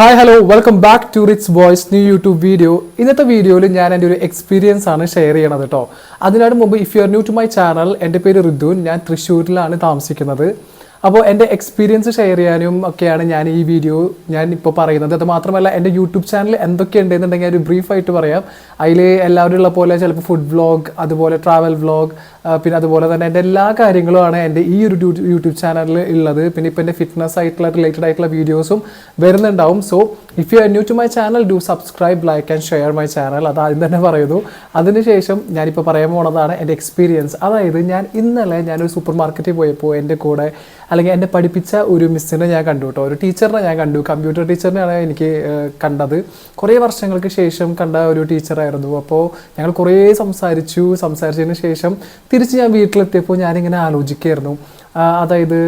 Hi hello welcome back to Rich Boys new YouTube video ഇന്നത്തെ വീഡിയോയിൽ ഞാൻ എന്റെ ഒരു എക്സ്പീരിയൻസ് ആണ് ഷെയർ ചെയ്യണത് കേട്ടോ അതിനാണ് മുമ്പ് if you are new to my channel എന്റെ പേര് റിദ്ദുൻ. ഞാൻ തൃശ്ശൂരിലാണ് താമസിക്കുന്നത്. അപ്പോൾ എന്റെ എക്സ്പീരിയൻസ് ഷെയർ ചെയ്യാനും ഒക്കെയാണ് ഞാൻ ഈ വീഡിയോ ഞാൻ ഇപ്പോൾ പറയുന്നത്. അത് മാത്രമല്ല എന്റെ യൂട്യൂബ് ചാനൽ എന്തൊക്കെ ഉണ്ടെന്നുണ്ടെങ്കിൽ ഒരു ബ്രീഫായിട്ട് പറയാം. അതിൽ എല്ലാവരും ഉള്ള പോലെ ചിലപ്പോൾ ഫുഡ് വ്ളോഗ് അതുപോലെ ട്രാവൽ വ്ളോഗ് പിന്നെ അതുപോലെ തന്നെ എന്റെ എല്ലാ കാര്യങ്ങളുമാണ് എന്റെ ഈ ഒരു യൂട്യൂബ് ചാനലിൽ ഉള്ളത് പിന്നെ ഇപ്പോൾ എന്റെ ഫിറ്റ്നസ് ആയിട്ടുള്ള റിലേറ്റഡ് ആയിട്ടുള്ള വീഡിയോസും വരുന്നുണ്ടാവും. So if you are new to my channel do subscribe like and share my channel അത് ആദ്യം തന്നെ പറയുന്നു. അതിനുശേഷം ഞാനിപ്പോൾ പറയാൻ പോണതാണ് എന്റെ എക്സ്പീരിയൻസ് അതായത് ഞാൻ ഇന്നലെ ഞാനൊരു സൂപ്പർ മാർക്കറ്റിൽ പോയപ്പോൾ എന്റെ കൂടെ അല്ലെങ്കിൽ എന്നെ പഠിപ്പിച്ച ഒരു മിസ്സിനെ ഞാൻ കണ്ടു കേട്ടോ. ഒരു ടീച്ചറിനെ ഞാൻ കണ്ടു. കമ്പ്യൂട്ടർ ടീച്ചറിനെയാണ് എനിക്ക് കണ്ടത്. കുറേ വർഷങ്ങൾക്ക് ശേഷം കണ്ട ഒരു ടീച്ചറായിരുന്നു. അപ്പോൾ ഞങ്ങൾ കുറേ സംസാരിച്ചു. സംസാരിച്ചതിന് ശേഷം തിരിച്ച് ഞാൻ വീട്ടിലെത്തിയപ്പോൾ ഞാനിങ്ങനെ ആലോചിക്കുകയായിരുന്നു. അതായത്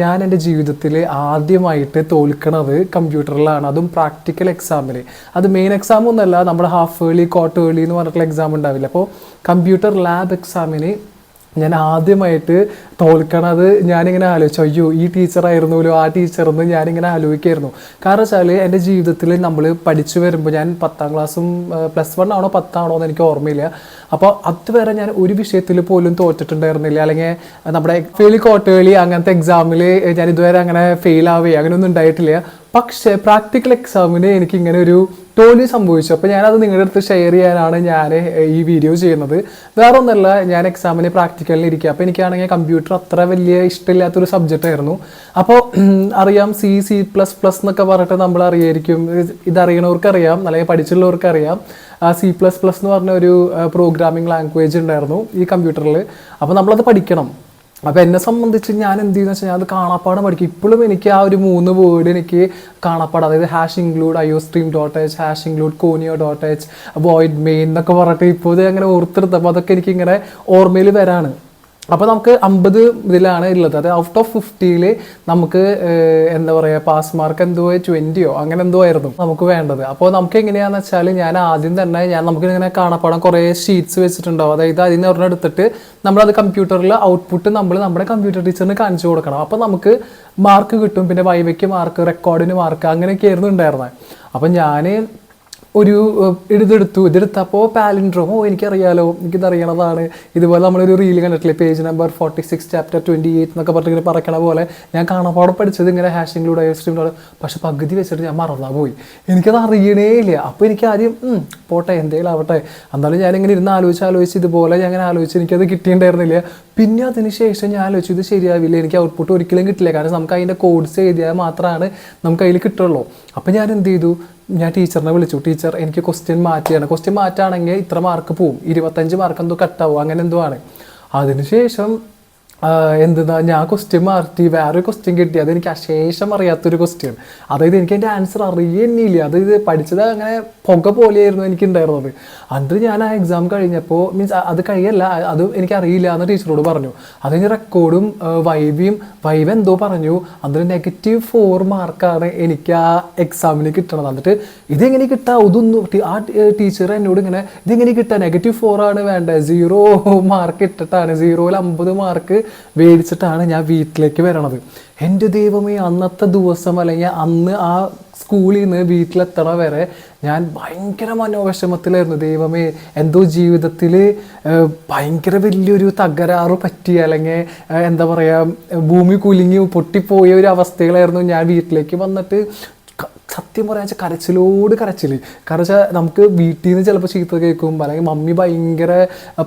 ഞാൻ എന്റെ ജീവിതത്തിൽ ആദ്യമായിട്ട് തോൽക്കണത് കമ്പ്യൂട്ടറിലാണ്. അതും പ്രാക്ടിക്കൽ എക്സാമിൽ അത് മെയിൻ എക്സാം ഒന്നല്ല നമ്മുടെ ഹാഫ് ഏർലി ഏളി എന്ന് പറഞ്ഞിട്ടുള്ള എക്സാം ഉണ്ടാവില്ല? അപ്പോൾ കമ്പ്യൂട്ടർ ലാബ് എക്സാമിന് ഞാൻ ആദ്യമായിട്ട് തോൽക്കണത് ഞാനിങ്ങനെ ആലോചിച്ചു അയ്യോ ഈ ടീച്ചറായിരുന്നല്ലോ ആ ടീച്ചറെന്ന് ഞാനിങ്ങനെ ആലോചിക്കായിരുന്നു. കാരണം വെച്ചാൽ എന്റെ ജീവിതത്തിൽ നമ്മൾ പഠിച്ചു വരുമ്പോൾ ഞാൻ പത്താം ക്ലാസ്സും പ്ലസ് വൺ ആണോ പത്താണോ എന്ന് എനിക്ക് ഓർമ്മയില്ല. അപ്പോൾ അതുവരെ ഞാൻ ഒരു വിഷയത്തിൽ പോലും തോറ്റിട്ടുണ്ടായിരുന്നില്ല. അല്ലെങ്കിൽ നമ്മുടെ ഫെയിലി കോട്ടുകളി അങ്ങനത്തെ എക്സാമിൽ ഞാൻ ഇതുവരെ അങ്ങനെ ഫെയിൽ ആവുകയോ അങ്ങനെയൊന്നും ഉണ്ടായിട്ടില്ല. പക്ഷേ പ്രാക്ടിക്കൽ എക്സാമിന് എനിക്ക് ഇങ്ങനെ ഒരു തോൽവി സംഭവിച്ചു. അപ്പോൾ ഞാനത് നിങ്ങളുടെ അടുത്ത് ഷെയർ ചെയ്യാനാണ് ഞാൻ ഈ വീഡിയോ ചെയ്യുന്നത്. വേറെ ഒന്നല്ല ഞാൻ എക്സാമിന് പ്രാക്ടിക്കലിൽ ഇരിക്കുക അപ്പോൾ എനിക്കാണെങ്കിൽ കമ്പ്യൂട്ടർ അത്ര വലിയ ഇഷ്ടമില്ലാത്തൊരു സബ്ജക്റ്റ് ആയിരുന്നു. അപ്പോൾ അറിയാം സി സി പ്ലസ് പ്ലസ് എന്നൊക്കെ പറഞ്ഞിട്ട് നമ്മൾ അറിയായിരിക്കും. ഇതറിയണവർക്കറിയാം അല്ലെങ്കിൽ പഠിച്ചുള്ളവർക്ക് അറിയാം സി പ്ലസ് പ്ലസ് എന്ന് പറഞ്ഞ ഒരു പ്രോഗ്രാമിംഗ് ലാംഗ്വേജ് ഉണ്ടായിരുന്നു ഈ കമ്പ്യൂട്ടറിൽ അപ്പോൾ നമ്മളത് പഠിക്കണം. അപ്പോൾ എന്നെ സംബന്ധിച്ച് ഞാൻ എന്ത് ചെയ്യുന്ന വെച്ചാൽ ഞാൻ അത് കാണാപ്പാടം പഠിക്കും. ഇപ്പോഴും എനിക്ക് ആ ഒരു മൂന്ന് വേർഡ് എനിക്ക് കാണാപ്പാടം അതായത് hash include iostream dot h hash include conio dot h void main എന്നൊക്കെ പറഞ്ഞിട്ട് ഇപ്പോൾ അങ്ങനെ ഓർത്തെടുത്തപ്പോൾ അതൊക്കെ എനിക്ക് ഇങ്ങനെ ഓർമ്മയിൽ വരാണ്. അപ്പോൾ നമുക്ക് അമ്പത് ഇതിലാണ് ഉള്ളത്. അത് ഔട്ട് ഓഫ് ഫിഫ്റ്റിയിൽ നമുക്ക് എന്താ പറയുക പാസ് മാർക്ക് എന്തോ ട്വന്റിയോ അങ്ങനെ എന്തോ ആയിരുന്നു നമുക്ക് വേണ്ടത്. അപ്പോൾ നമുക്ക് എങ്ങനെയാണെന്ന് വെച്ചാൽ ഞാൻ ആദ്യം തന്നെ ഞാൻ നമുക്ക് ഇങ്ങനെ കാണാപ്പാടാൻ കുറേ ഷീറ്റ്സ് വെച്ചിട്ടുണ്ടാവും. അതായത് അതിൽ നിന്ന് ഒരെണ്ണം എടുത്തിട്ട് നമ്മളത് കമ്പ്യൂട്ടറിൽ ഔട്ട്പുട്ട് നമ്മൾ നമ്മുടെ കമ്പ്യൂട്ടർ ടീച്ചറിന് കാണിച്ചു കൊടുക്കണം. അപ്പോൾ നമുക്ക് മാർക്ക് കിട്ടും. പിന്നെ വൈവയ്ക്ക് മാർക്ക് റെക്കോർഡിന് മാർക്ക് അങ്ങനെയൊക്കെ ആയിരുന്നു ഉണ്ടായിരുന്നത്. അപ്പം ഞാൻ ഒരു ഇതെടുത്തു ഇതെടുത്തപ്പോൾ ഓ എനിക്കറിയാലോ. എനിക്കിത് അറിയണതാണ് ഇതുപോലെ നമ്മളൊരു റീൽ കണ്ടിട്ടില്ലേ? Page number forty six chapter twenty eight എന്നൊക്കെ പറഞ്ഞിട്ട് ഇങ്ങനെ പറക്കണ പോലെ. ഞാൻ കാണാപ്പാടെ പഠിച്ചത് ഇങ്ങനെ ഹാഷിങ്ങിലൂടെ സ്ട്രീമിലൂടെ പക്ഷെ പകുതി വെച്ചിട്ട് ഞാൻ മറന്നാ പോയി എനിക്കത് അറിയണേ ഇല്ല. അപ്പോൾ എനിക്ക് ആദ്യം പോട്ടെ എന്തെങ്കിലും ആവട്ടെ. എന്നാലും ഞാനിങ്ങനെ ഇരുന്ന് ആലോചിച്ച് ആലോചിച്ച് ഇതുപോലെ ഞാൻ അങ്ങനെ ആലോചിച്ച് എനിക്കത് കിട്ടിയിട്ടുണ്ടായിരുന്നില്ല. പിന്നെ അതിന് ശേഷം ഞാൻ ആലോചിച്ചു ഇത് ശരിയാവില്ല. എനിക്ക് ഔട്ട്പുട്ട് ഒരിക്കലും കിട്ടില്ല. കാരണം നമുക്ക് അതിന്റെ കോഡ്സ് എഴുതിയാൽ മാത്രമാണ് നമുക്ക് അതിൽ കിട്ടുള്ളൂ. അപ്പോൾ ഞാൻ എന്ത് ചെയ്തു? ഞാൻ ടീച്ചറിനെ വിളിച്ചു. ടീച്ചർ എനിക്ക് ക്വസ്റ്റ്യൻ മാറ്റിയാണ്. ക്വസ്റ്റ്യൻ മാറ്റാണെങ്കിൽ ഇത്ര മാർക്ക് പോവും. ഇരുപത്തഞ്ച് മാർക്ക് എന്തോ കട്ടാവും അങ്ങനെ എന്തോ ആണ്. അതിനുശേഷം എന്താ ഞാൻ ക്വസ്റ്റ്യൻ മാറ്റി വേറൊരു ക്വസ്റ്റ്യൻ കിട്ടി. അത് എനിക്ക് അശേഷം അറിയാത്തൊരു ക്വസ്റ്റ്യൻ അതായത് എനിക്ക് എന്റെ ആൻസർ അറിയുന്നില്ല. അത് ഇത് പഠിച്ചത് അങ്ങനെ പുക പോലെയായിരുന്നു എനിക്ക് ഉണ്ടായിരുന്നത് അത് ഞാൻ ആ എക്സാം കഴിഞ്ഞപ്പോൾ മീൻസ് അത് കഴിയല്ല. അത് എനിക്ക് അറിയില്ല എന്ന് ടീച്ചറോട് പറഞ്ഞു. അതിന് റെക്കോർഡും വൈബിയും വൈബ് എന്തോ പറഞ്ഞു. അതിൽ നെഗറ്റീവ് ഫോർ മാർക്കാണ് എനിക്ക് ആ എക്സാമിന് കിട്ടണത്. എന്നിട്ട് ഇതെങ്ങനെ കിട്ടാ? ഇതൊന്നും ആ ടീച്ചർ എന്നോട് ഇങ്ങനെ ഇതെങ്ങനെ കിട്ടാ? നെഗറ്റീവ് ഫോർ ആണ് വേണ്ടത് സീറോ മാർക്ക് ഇട്ടിട്ടാണ്. സീറോയിൽ അമ്പത് മാർക്ക് മേടിച്ചിട്ടാണ് ഞാൻ വീട്ടിലേക്ക് വരണത്. എന്റെ ദൈവമേ അന്നത്തെ ദിവസം അല്ലെങ്കിൽ അന്ന് ആ സ്കൂളിൽ നിന്ന് വീട്ടിലെത്തണ വരെ ഞാൻ ഭയങ്കര മനോവിഷമത്തിലായിരുന്നു. ദൈവമേ എന്തോ ജീവിതത്തിൽ ഭയങ്കര വലിയൊരു തകരാറ് പറ്റി അല്ലെങ്കിൽ എന്താ പറയുക ഭൂമി കുലുങ്ങി പൊട്ടിപ്പോയ ഒരു അവസ്ഥയിലായിരുന്നു ഞാൻ വീട്ടിലേക്ക് വന്നിട്ട് സത്യം പറയാ വെച്ചാൽ കരച്ചിലോട് കരച്ചിൽ കാരണം വെച്ചാൽ നമുക്ക് വീട്ടിൽ നിന്ന് ചിലപ്പോൾ ചീത്ത കേൾക്കും. അല്ലെങ്കിൽ മമ്മി ഭയങ്കര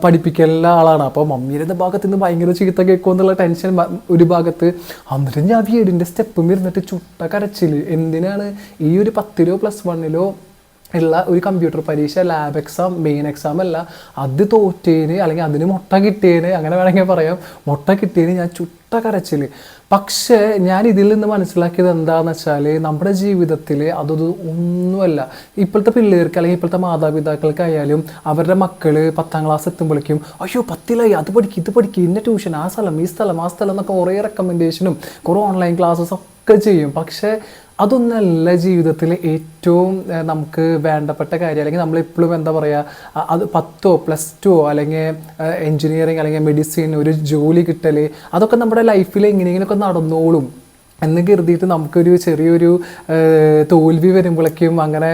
പഠിപ്പിക്കലുള്ള ആളാണ്. അപ്പോൾ മമ്മീന്റെ ഭാഗത്ത് നിന്ന് ഭയങ്കര ചീത്ത കേൾക്കും എന്നുള്ള ടെൻഷൻ ഒരു ഭാഗത്ത്. അന്നിട്ട് ഞാൻ വീടിന്റെ സ്റ്റെപ്പും ഇരുന്നിട്ട് ചുട്ട കരച്ചിൽ എന്തിനാണ് ഈ ഒരു പത്തിലോ പ്ലസ് വണ്ണിലോ ഉള്ള ഒരു കമ്പ്യൂട്ടർ പരീക്ഷ ലാബ് എക്സാം മെയിൻ എക്സാം അല്ല. അത് തോറ്റേന് അല്ലെങ്കിൽ അതിന് മുട്ട കിട്ടിയേന് അങ്ങനെ വേണമെങ്കിൽ പറയാം. മുട്ട കിട്ടിയേന് ഞാൻ ചുട്ട കരച്ചിൽ പക്ഷേ ഞാൻ ഇതിൽ നിന്ന് മനസ്സിലാക്കിയത് എന്താണെന്ന് വെച്ചാൽ നമ്മുടെ ജീവിതത്തിൽ അതൊന്നും ഒന്നുമല്ല. ഇപ്പോഴത്തെ പിള്ളേർക്ക് അല്ലെങ്കിൽ ഇപ്പോഴത്തെ മാതാപിതാക്കൾക്കായാലും അവരുടെ മക്കൾ പത്താം ക്ലാസ് എത്തുമ്പോഴേക്കും അയ്യോ പത്തിലായി അത് പഠിക്കും ഇത് പഠിക്കും ഇന്ന ട്യൂഷൻ ആ സ്ഥലം ഈ സ്ഥലം ആ സ്ഥലം എന്നൊക്കെ കുറേ റെക്കമെൻഡേഷനും കുറേ ഓൺലൈൻ ക്ലാസ്സസ് ഒക്കെ ചെയ്യും. പക്ഷേ അതൊന്നല്ല ജീവിതത്തിൽ ഏറ്റവും നമുക്ക് വേണ്ടപ്പെട്ട കാര്യം. അല്ലെങ്കിൽ നമ്മളെപ്പോഴും എന്താ പറയുക അത് പത്തോ പ്ലസ് ടുവോ അല്ലെങ്കിൽ എൻജിനീയറിങ് അല്ലെങ്കിൽ മെഡിസിൻ ഒരു ജോലി കിട്ടൽ അതൊക്കെ നമ്മുടെ ലൈഫിൽ എങ്ങനെയെങ്കിലുമൊക്കെ നടന്നോളും. എന്ന് കരുതിയിട്ട് നമുക്കൊരു ചെറിയൊരു തോൽവി വരുമ്പോഴേക്കും അങ്ങനെ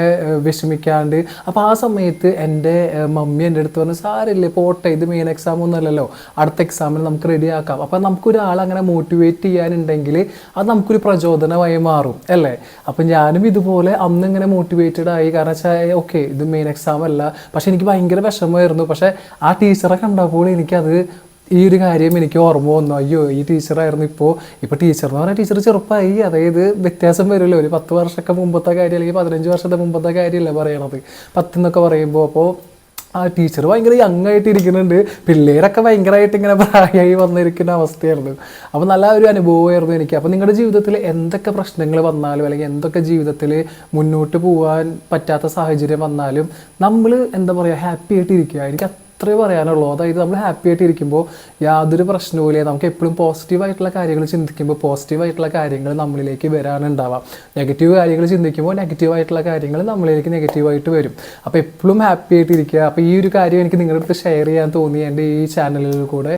വിഷമിക്കാണ്ട്. അപ്പോൾ ആ സമയത്ത് എന്റെ മമ്മി എന്റെ അടുത്ത് പറഞ്ഞു സാരില്ലേ പോട്ടെ ഇത് മെയിൻ എക്സാം ഒന്നുമല്ലല്ലോ അടുത്ത എക്സാമിന് നമുക്ക് റെഡി ആക്കാം. അപ്പോൾ നമുക്കൊരാൾ അങ്ങനെ മോട്ടിവേറ്റ് ചെയ്യാനുണ്ടെങ്കിൽ അത് നമുക്കൊരു പ്രചോദനമായി മാറും അല്ലേ? അപ്പം ഞാനും ഇതുപോലെ അന്ന് ഇങ്ങനെ മോട്ടിവേറ്റഡ് ആയി. കാരണം വെച്ചാൽ ഓക്കെ ഇത് മെയിൻ എക്സാം അല്ല. പക്ഷെ എനിക്ക് ഭയങ്കര വിഷമമായിരുന്നു. പക്ഷേ ആ ടീച്ചറെ കണ്ടപ്പോൾ എനിക്കത് ഈ ഒരു കാര്യം എനിക്ക് ഓർമ്മ വന്നു. അയ്യോ ഈ ടീച്ചറായിരുന്നു ഇപ്പോൾ ഇപ്പോൾ ടീച്ചർ എന്ന് പറഞ്ഞാൽ ടീച്ചർ ചെറുപ്പമായി അതായത് വ്യത്യാസം വരുമല്ലോ. ഒരു പത്ത് വർഷമൊക്കെ മുമ്പത്തെ കാര്യം അല്ലെങ്കിൽ പതിനഞ്ച് വർഷത്തെ മുമ്പത്തെ കാര്യമല്ല പറയണത്. പത്തെന്നൊക്കെ പറയുമ്പോൾ അപ്പോൾ ആ ടീച്ചർ ഭയങ്കര യങ് ആയിട്ട് ഇരിക്കുന്നുണ്ട്. പിള്ളേരൊക്കെ ഭയങ്കരമായിട്ട് ഇങ്ങനെ പ്രായമായി വന്നിരിക്കുന്ന അവസ്ഥയായിരുന്നു. അപ്പോൾ നല്ല ഒരു അനുഭവമായിരുന്നു എനിക്ക്. അപ്പോൾ നിങ്ങളുടെ ജീവിതത്തിൽ എന്തൊക്കെ പ്രശ്നങ്ങൾ വന്നാലും അല്ലെങ്കിൽ എന്തൊക്കെ ജീവിതത്തിൽ മുന്നോട്ട് പോകാൻ പറ്റാത്ത സാഹചര്യം വന്നാലും നമ്മൾ എന്താ പറയുക ഹാപ്പി ആയിട്ട് ഇരിക്കുക. എനിക്ക് അത്രേ പറയാനുള്ളൂ. അതായത് നമ്മൾ ഹാപ്പി ആയിട്ട് ഇരിക്കുമ്പോൾ യാതൊരു പ്രശ്നവുമില്ല നമുക്ക് എപ്പോഴും പോസിറ്റീവായിട്ടുള്ള കാര്യങ്ങൾ ചിന്തിക്കുമ്പോൾ പോസിറ്റീവായിട്ടുള്ള കാര്യങ്ങൾ നമ്മളിലേക്ക് വരാനുണ്ടാവാം നെഗറ്റീവ് കാര്യങ്ങൾ ചിന്തിക്കുമ്പോൾ നെഗറ്റീവായിട്ടുള്ള കാര്യങ്ങൾ നമ്മളിലേക്ക് നെഗറ്റീവായിട്ട് വരും. അപ്പോൾ എപ്പോഴും ഹാപ്പി ആയിട്ട് ഇരിക്കുക അപ്പോൾ ഈ ഒരു കാര്യം എനിക്ക് നിങ്ങളുടെ അടുത്ത് ഷെയർ ചെയ്യാൻ തോന്നി എന്റെ ഈ ചാനലിൽ കൂടെ.